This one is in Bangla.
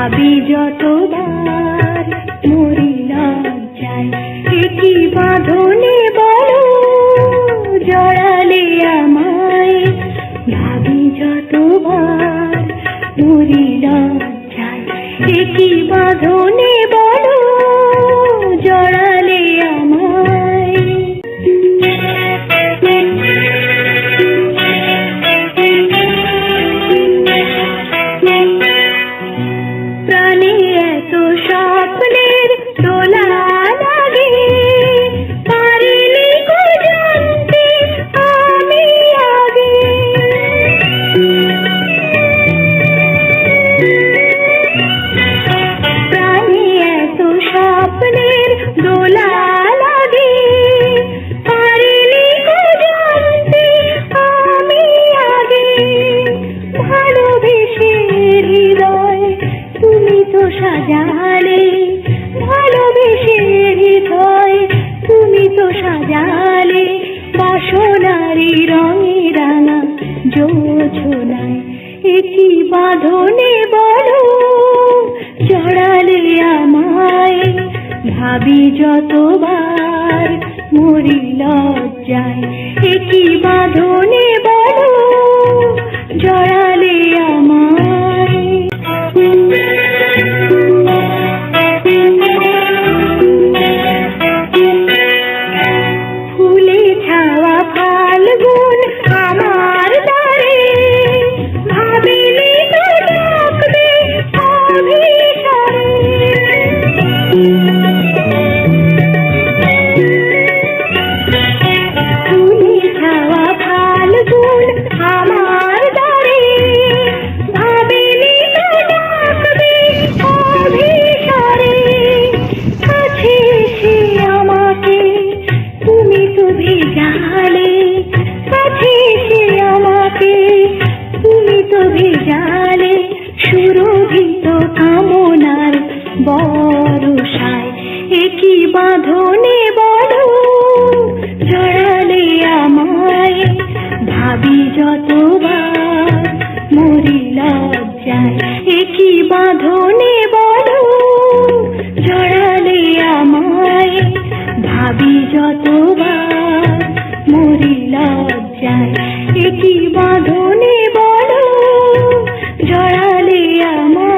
ভাবি যতবার মরি লজ্জায় একই বাঁধনে বলো? জড়ালে আমায় ভাবি যতবার মরি লজ্জায় একই বাঁধনে সাজালে, ভালোবেসে হৃদয়, তুমি তো সাজালে, বাসনারি রঙে রাঙা যোছনায় একই বাঁধনে বলো, জড়ালে আমায়, ভাবি যতবার মরি লজ্জায়। একই বাঁধনে বলো, জড়ালে আমায় বাঁধনে বধু জড়ালে আমায়। ভাবি যতবার মরি লজ্জায় একই বাঁধনে বধু জড়ালে আমায়।